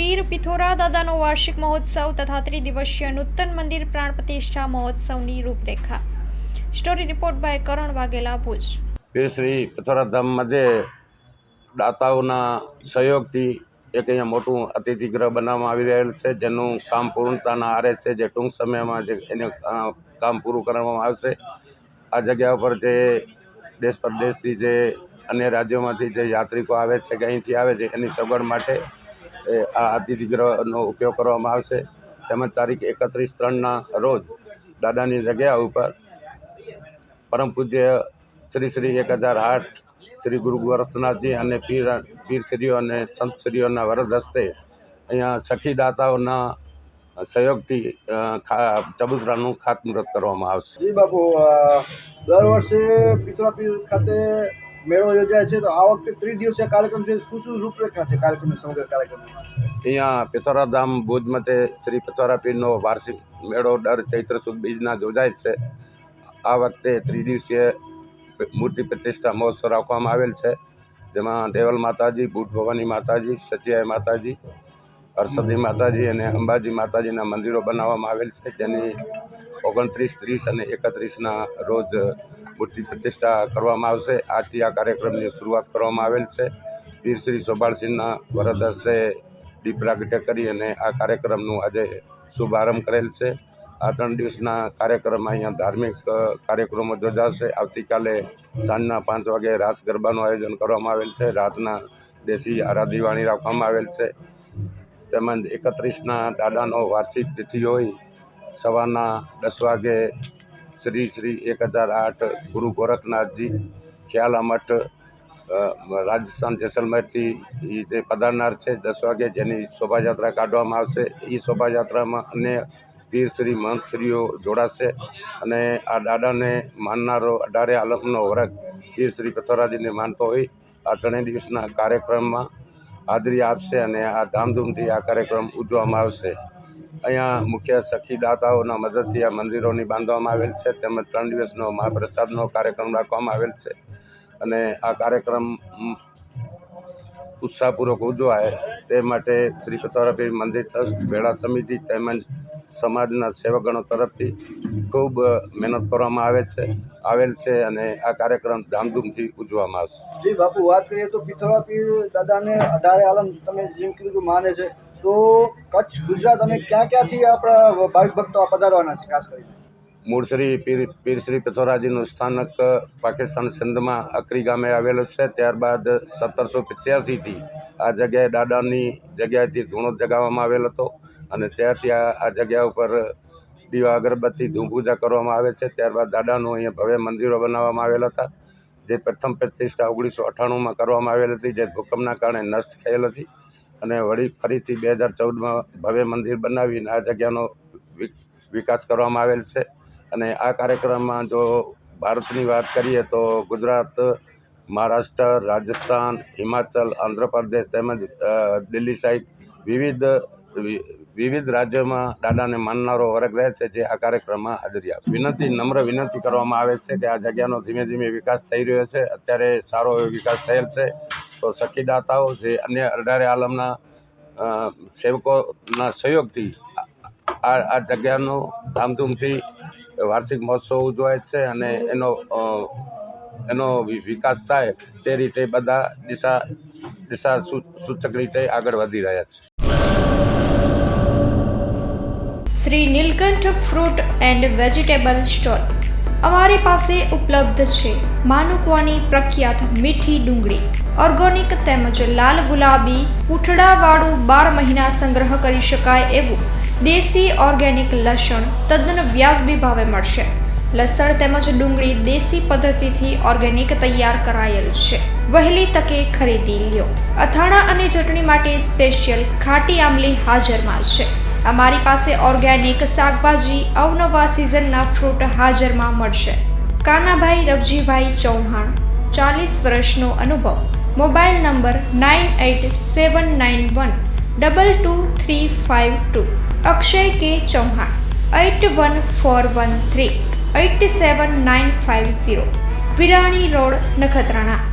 પીર પિથોરા દાદાનો વાર્ષિક મહોત્સવ તથા ત્રિદિવસીય નૂતન મંદિર પ્રાણ પ્રતિષ્ઠા મહોત્સવની રૂપરેખા. Story report by Karan Vaghela Bhuj. પીર શ્રી પથોરાધામ મધ્યે દાતાઓના સહયોગથી એક અહીંયા મોટું અતિથિગૃહ બનાવવામાં આવી રહેલ છે, જેનું કામ પૂર્ણતાના આરે છે, જે ટૂંક સમયમાં જે એને કામ પૂરું કરવામાં આવશે. આ જગ્યા ઉપર જે દેશ પરદેશથી જે અન્ય રાજ્યોમાંથી જે યાત્રિકો આવે છે, કે અહીંથી આવે છે, એની સગવડ માટે આ અતિથિગૃહનો ઉપયોગ કરવામાં આવશે. તેમજ તારીખ એકત્રીસ ત્રણના રોજ દાદાની જગ્યા ઉપર પરમ પૂજ્ય શ્રી શ્રી એક હજાર આઠ શ્રી ગુરુ ગોરખનાથજી અને પીર પીરશ્રીઓ અને સંતશ્રીઓના વરદ હસ્તે અહીંયા સખી દાતાઓના સહયોગથી ચબુતરાનું ખાતમુહૂર્ત કરવામાં આવશે. જી બાપુ દર વર્ષે પિત્રોપીર ખાતે મેળો યોજાય છે, તો આ વખતે ત્રિદિવસીય કાર્યક્રમ છે. શું શું રૂપરેખા છે કાર્યક્રમની સમગ્ર કાર્યક્રમ અહીંયા પિથોરાધામ ભુજ મતે શ્રી પિથોરા પીરનો વાર્ષિક મેળો દર ચૈત્ર સુદ બીજના યોજાય છે. આ વખતે ત્રિદિવસીય મૂર્તિ પ્રતિષ્ઠા મહોત્સવ રાખવામાં આવેલ છે, જેમાં દેવલ માતાજી બુટ ભવાની માતાજી, સચિયાઈ માતાજી હર્ષદી માતાજી અને અંબાજી માતાજીના મંદિરો બનાવવામાં આવેલ છે, જેની ઓગણત્રીસ, ત્રીસ અને એકત્રીસના રોજ મૂર્તિ પ્રતિષ્ઠા કરવામાં આવશે. આજથી આ કાર્યક્રમની શરૂઆત કરવામાં આવેલ છે. વીર શ્રી સોભાળસિંહના વરદ હસ્તે દીપ પ્રાગટ્ય કરી અને આ કાર્યક્રમનું આજે શુભારંભ કરેલ છે. આ ત્રણ દિવસના કાર્યક્રમ અહીંયા ધાર્મિક કાર્યક્રમો યોજાશે આવતીકાલે સાંજના પાંચ વાગે રાસ ગરબાનું આયોજન કરવામાં આવેલ છે. રાતના દેશી આરાધીવાણી રાખવામાં આવેલ છે. તેમજ એકત્રીસના દાદાનો વાર્ષિક તિથિ હોય. સવારના દસ વાગે શ્રી શ્રી એક હજાર આઠ ગુરુ ગોરખનાથજી ખ્યાલા મઠ રાજસ્થાન જેસલમેરથી એ જે પધારનાર છે, દસ વાગે જેની શોભાયાત્રા કાઢવામાં આવશે એ શોભાયાત્રામાં અન્ય પીર શ્રી મહંતશ્રીઓ જોડાશે અને આ દાદાને માનનારો અઢારે આલમનો વર્ગ પીર શ્રી પથોરાજીને માનતો હોય, આ ત્રણેય દિવસના કાર્યક્રમમાં હાજરી આપશે અને આ ધામધૂમથી આ કાર્યક્રમ ઉજવવામાં આવશે. અહીંયા મુખ્ય સખી દાતાઓના મદદથી આ મંદિરોની બાંધવામાં આવેલ છે. તેમજ ત્રણ દિવસનો મહાપ્રસાદનો કાર્યક્રમ રાખવામાં આવેલ છે. અને આ કાર્યક્રમ ઉત્સાહપૂર્વક ઉજવાય તે માટે શ્રી પથોરાપીર મંદિર ટ્રસ્ટ ભેળા સમિતિ તેમજ સમાજના સેવકગણો તરફથી ખૂબ મહેનત કરવામાં આવે છે, આવેલ છે અને આ કાર્યક્રમ ધામધૂમથી ઉજવવામાં આવશે. જી બાપુ, વાત કરીએ તો પિત્રોપીર દાદાને અઢારે આલમ તમે જેમ કીધું માને છે તો કચ્છ, ગુજરાત અને ક્યાં ક્યાંથી આપણા ભાવિક ભક્તો પધારવાના છે, ખાસ કરીને? મૂળ શ્રી પીર પીર શ્રી પથોરાજીનું સ્થાનક, પાકિસ્તાન સિંધમાં અકરી ગામે આવેલું છે. ત્યારબાદ સત્તરસો પચ્યાસીથી આ જગ્યાએ દાદાની જગ્યાએથી ધૂણો જગાવવામાં આવેલ હતો અને ત્યારથી આ આ જગ્યા ઉપર દીવા અગરબત્તી ધૂમ પૂજા કરવામાં આવે છે. ત્યારબાદ દાદાનું અહીંયા ભવ્ય મંદિરો બનાવવામાં આવેલ હતા, જે પ્રથમ પ્રતિષ્ઠા ઓગણીસો અઠ્ઠાણુંમાં કરવામાં આવેલ હતી, જે ભૂકંપના કારણે નષ્ટ થયેલ હતી. અને વળી ફરીથી બે હજાર ચૌદમાં ભવ્ય મંદિર બનાવીને આ જગ્યાનો વિકાસ કરવામાં આવેલ છે. અને આ કાર્યક્રમમાં જો ભારતની વાત કરીએ તો ગુજરાત, મહારાષ્ટ્ર, રાજસ્થાન, હિમાચલ, આંધ્રપ્રદેશ તેમજ દિલ્હી સાહેબ વિવિધ વિવિધ રાજ્યોમાં દાદાને માનનારો વર્ગ રહે છે જે આ કાર્યક્રમમાં હાજરી આપે વિનંતી, નમ્ર વિનંતી કરવામાં આવે છે કે આ જગ્યાનો ધીમે ધીમે વિકાસ થઈ રહ્યો છે. અત્યારે સારો એવો વિકાસ થયેલ છે. તો સખી દાતાઓ જે અન્ય અઢારે આલમના સેવકોના સહયોગથી આ આ જગ્યાનો ધામધૂમથી વાર્ષિક મહોત્સવ ઉજવાય છે અને એનો એનો વિકાસ થાય તે રીતે બધા દિશા દિશા સૂચક રીતે આગળ વધી રહ્યા છે. Shri Nilkanth fruit and vegetable store અમારી પાસે ઉપલબ્ધ છે. માનુકવાની પ્રખ્યાત મીઠી ડુંગળી. ઓર્ગોનિક તેમજ લાલ ગુલાબી પૂંઠડાવાળું બાર મહિના સંગ્રહ કરી શકાય એવું દેશી ઓર્ગેનિક લસણ તદ્દન વ્યાજબી ભાવે મળશે. લસણ તેમજ ડુંગળી દેશી પદ્ધતિથી ઓર્ગેનિક તૈયાર કરાયેલ છે. વહેલી તકે ખરીદી લ્યો. અથાણા અને ચટણી માટે સ્પેશિયલ ખાટી આમલી હાજરમાં છે. અમારી પાસે ઓર્ગેનિક શાકભાજી અવનવા સિઝનના ફ્રૂટ હાજરમાં મળશે. કાનાભાઈ રવજીભાઈ ચૌહાણ, ચાલીસ વર્ષનો અનુભવ. Mobile number nine eight seven nine one double two three five two. Akshay K Chauhan eight one four one three eight seven nine five zero. Virani road, Nakhatrana.